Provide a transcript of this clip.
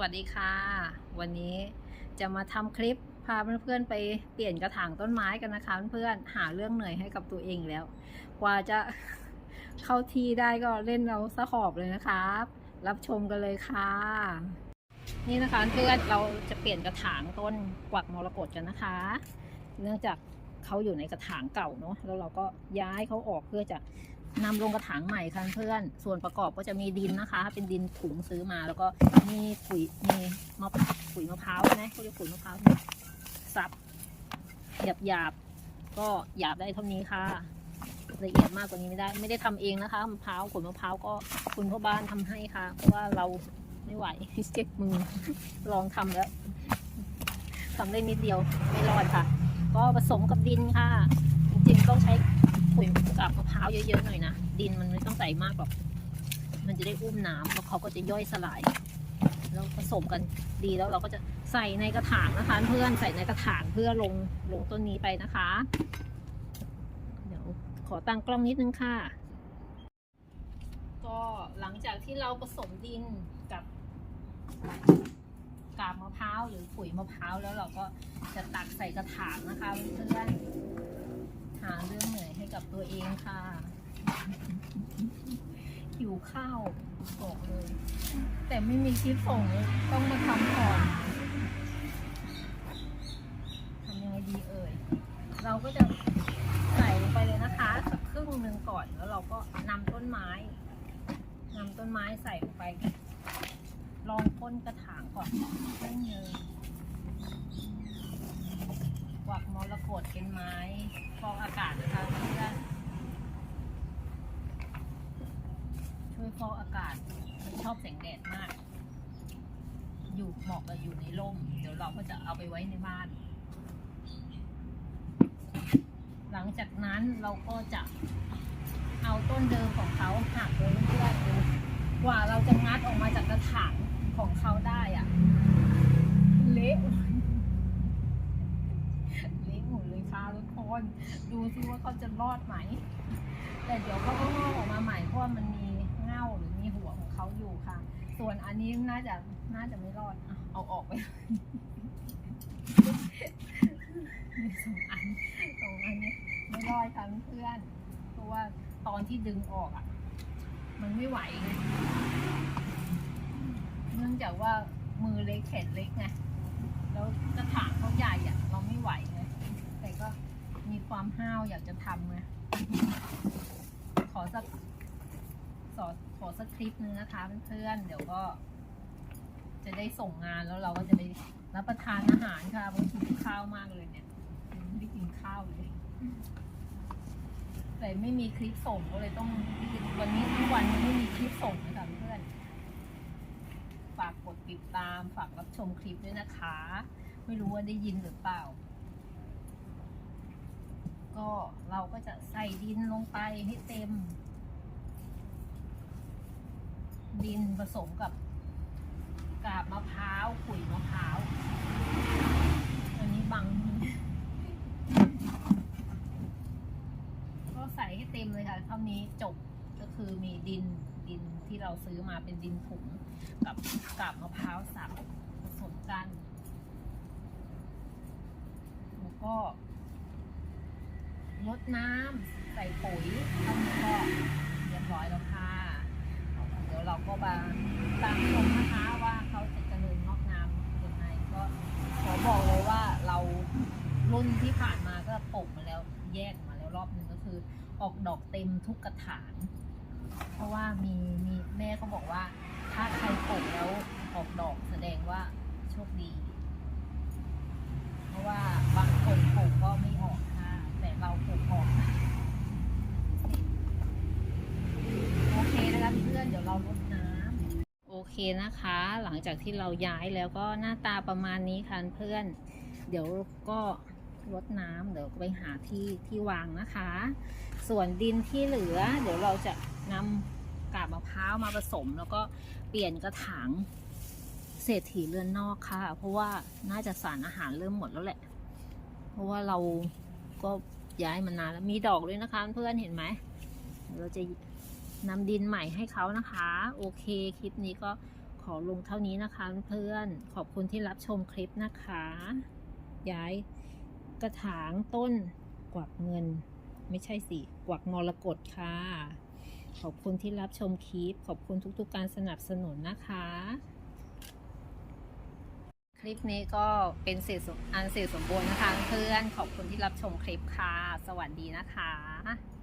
วัสดีค่ะ วันนี้จะมาทำคลิปพาเพื่อนๆไปเปลี่ยนกระถางต้นไม้กันนะคะเพื่อนๆหาเรื่องเหนื่อยให้กับตัวเองแล้ว กว่าจะเข้าทีได้ก็เล่นเราสะหอบเลยนะครับ รับชมกันเลยค่ะ นี่นะคะเพื่อนเราจะเปลี่ยนกระถางต้นกวักมรกตกันนะคะ เนื่องจากเขาอยู่ในกระถางเก่าเนาะแล้วเราก็ย้ายเขาออกเพื่อจะ นำลงกระถางใหม่ค่ะเพื่อน ส่วนประกอบก็จะมีดินนะคะ เป็นดินถุงซื้อมา แล้วก็มีปุ๋ย มีมะปุ๋ยมะพร้าวใช่ไหมเขาเรียกปุ๋ยมะพร้าวสับหยาบหยาบๆก็หยาบได้เท่านี้ค่ะ ละเอียดมากกว่านี้ไม่ได้ ไม่ได้ทำเองนะคะมะพร้าวขนมะพร้าวก็คุณพ่อบ้านทำให้ค่ะ เพราะว่าเราไม่ไหวเจ็บมือ ลองทำแล้วทำได้นิดเดียวไม่รอดค่ะ ก็ผสมกับดินค่ะ จริงๆต้องใช้ ปุ๋ยกับมะพร้าวเยอะๆหน่อยนะ ดินมันไม่ต้องใส่มากหรอก มันจะได้อุ้มน้ำแล้วเขาก็จะย่อยสลาย แล้วผสมกันดีแล้วเราก็จะใส่ในกระถางนะคะ เพื่อนใส่ในกระถางเพื่อลงลงต้นนี้ไปนะคะ เดี๋ยวขอตั้งกล้องนิดนึงค่ะ ก็หลังจากที่เราผสมดินกับกาบมะพร้าวหรือปุ๋ยมะพร้าวแล้วเราก็จะตักใส่กระถางนะคะเพื่อน ค่ะหิวข้าวบอกเลย แต่ไม่มีคลิปส่งต้องมาทำก่อนทำยังไงดีเอ่ย เราก็จะใส่ลงไปเลยนะคะสักครึ่งหนึ่งก่อนแล้วเราก็นำต้นไม้นำต้นไม้ใส่ลงไป ลองพ่นกระถางก่อนให้เนยกวักมรกตเป็นไม้ฟอกอากาศนะคะเพื่อนช่วยฟอกอากาศมันชอบแสงแดดมาก อยู่เหมาะกับอยู่ในร่ม เดี๋ยวเราก็จะเอาไปไว้ในบ้าน หลังจากนั้นเราก็จะเอาต้นเดิมของเขาหักเลยเพื่อนๆดูกว่าเราจะงัดออกมาจากกระถางของเขาได้อะเละเละหมดเลยค่ะทุกคนดูซิว่าเขาจะรอดไหม แต่เดี๋ยวเขาก็งอกออกมาใหม่เพราะมันมีเง่าหรือมีหัว เขาอยู่ค่ะ ส่วนอันนี้น่าจะน่าจะไม่รอดอะเอาออกไปสองอันสองอันนี้ไม่รอดค่ะเพื่อนเพราะว่าตอนที่ดึงออกอะ มันไม่ไหวไงเนื่องจากว่ามือเล็กแขนเล็กไงแล้วกระถางเขาใหญ่อะ เราไม่ไหวไงแต่ก็มีความห้าวอยากจะทำไงขอสัก สอขอสักคลิปนึงนะคะเพื่อนๆเดี๋ยวก็ จะได้ส่งงานแล้วเราก็จะได้รับประทานอาหารค่ะเพราะกินข้าวมากเลยเนี่ยไม่ได้กินข้าวเลยแต่ไม่มีคลิปส่งก็เลยต้องวันนี้ทั้งวันไม่มีคลิปส่งนะคะเพื่อนฝากกดติดตามฝากรับชมคลิปด้วยนะคะ ไม่รู้ว่าได้ยินหรือเปล่า ก็เราก็จะใส่ดินลงไปให้เต็ม ดินผสมกับกาบมะพร้าวขุยมะพร้าว อันนี้บัง ก็ใส่ให้เต็มเลยค่ะ เท่านี้จบก็คือมีดินดินที่เราซื้อมาเป็นดินถุงกับกาบมะพร้าวสับผสมกันแล้วก็ลดน้ำใส่ปุ๋ยเท่านี้ก็เรียบร้อยแล้วค่ะ เดี๋ยวเราก็มาตามชมนะคะว่าเขาจะเจริญงอกงามยังไงก็ขอบอกเลยว่าเรา รุ่นที่ผ่านมาก็ปลูกมาแล้วแยกมาแล้วรอบหนึ่งก็คือ ออกดอกเต็มทุกกระถาง เพราะว่ามีมีแม่เขาบอกว่า ถ้าใครปลูกแล้วออกดอกแสดงว่าโชคดี เพราะว่าบางคนปลูกก็ไม่ออกค่ะแต่เราปลูกออกโอเคนะคะเพื่อนเดี๋ยวเราลดน้ำโอเคนะคะ หลังจากที่เราย้ายแล้วก็หน้าตาประมาณนี้ค่ะเพื่อน เดี๋ยวก็ ลดน้ำเดี๋ยวไปหาที่ที่วางนะคะ ส่วนดินที่เหลือ เดี๋ยวเราจะนำกาบมะพร้าวมาผสม แล้วก็เปลี่ยนกระถางเศรษฐีเรือนนอกค่ะ เพราะว่าน่าจะสารอาหารเริ่มหมดแล้วแหละ เพราะว่าเราก็ย้ายมานานแล้วมีดอกด้วยนะคะเพื่อนเห็นไหมเราจะนำดินใหม่ให้เขานะคะ โอเคคลิปนี้ก็ขอลงเท่านี้นะคะเพื่อนขอบคุณที่รับชมคลิปนะคะ ย้าย กระถางต้นกวักเงิน ไม่ใช่สิ กวักมรกตค่ะ ขอบคุณที่รับชมคลิป ขอบคุณทุกๆการสนับสนุนนะคะ คลิปนี้ก็เป็นเสร็จสมอันเสร็จสมบูรณ์นะคะเพื่อนขอบคุณที่รับชมคลิปค่ะ สวัสดีนะคะ